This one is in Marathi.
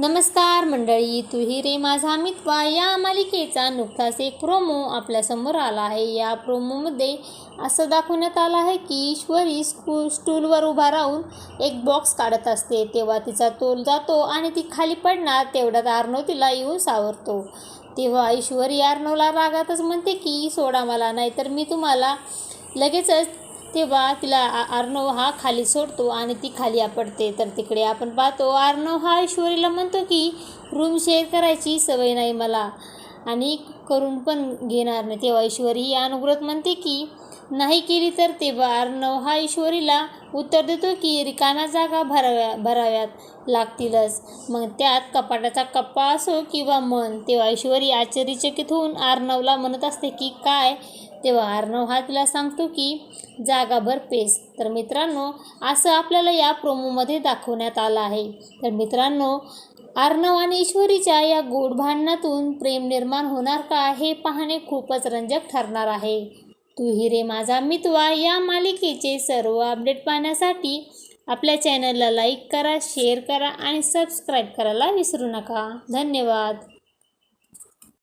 नमस्कार मंडळी तुही रे माझा मित्वा. या मालिकेचा नुकताच एक प्रोमो आपल्यासमोर आला आहे. या प्रोमोमध्ये असं दाखवण्यात आलं आहे की ईश्वरी स्कू स्टूलवर उभा राहून एक बॉक्स काढत असते. तेव्हा तिचा तोल जातो आणि ती खाली पडणार तेवढ्यात आर्नव तिला येऊन सावरतो. तेव्हा ईश्वरी आर्नवला रागातच म्हणते की सोडा मला नाहीतर मी तुम्हाला लगेचच तेव्हा तिला अर्णव हा खाली सोडतो आणि ती खाली आपडते तर तिकडे आपण पाहतो अर्णव हा ईश्वरीला म्हणतो की रूम शेअर करायची सवय नाही मला आणि करून पण घेणार नाही. तेव्हा ईश्वरी ही अनुग्रत म्हणते की नाही केली तर तेव्हा आर्नव हा ईश्वरीला उत्तर देतो की रिकाम्या जागा भराव्या भराव्यात लागतीलच. मग त्यात कपाटाचा कप्पा असो किंवा मन तेव्हा ईश्वरी आश्चर्यचकित होऊन आर्नवला म्हणत असते की काय? तेव्हा अर्णव हा तिला सांगतो की जागा भरपेस तर मित्रांनो असं आपल्याला या प्रोमोमध्ये दाखवण्यात आलं आहे. तर मित्रांनो आर्णव आणि ईश्वरीच्या या गोड भांडणातून प्रेम निर्माण होणार का हे पाहणे खूपच रंजक ठरणार आहे. तू हिरे माझा मितवा या मालिकेचे सर्व अपडेट पाहण्यासाठी आपल्या चॅनलला लाईक करा शेअर करा आणि सबस्क्राईब करायला विसरू नका. धन्यवाद.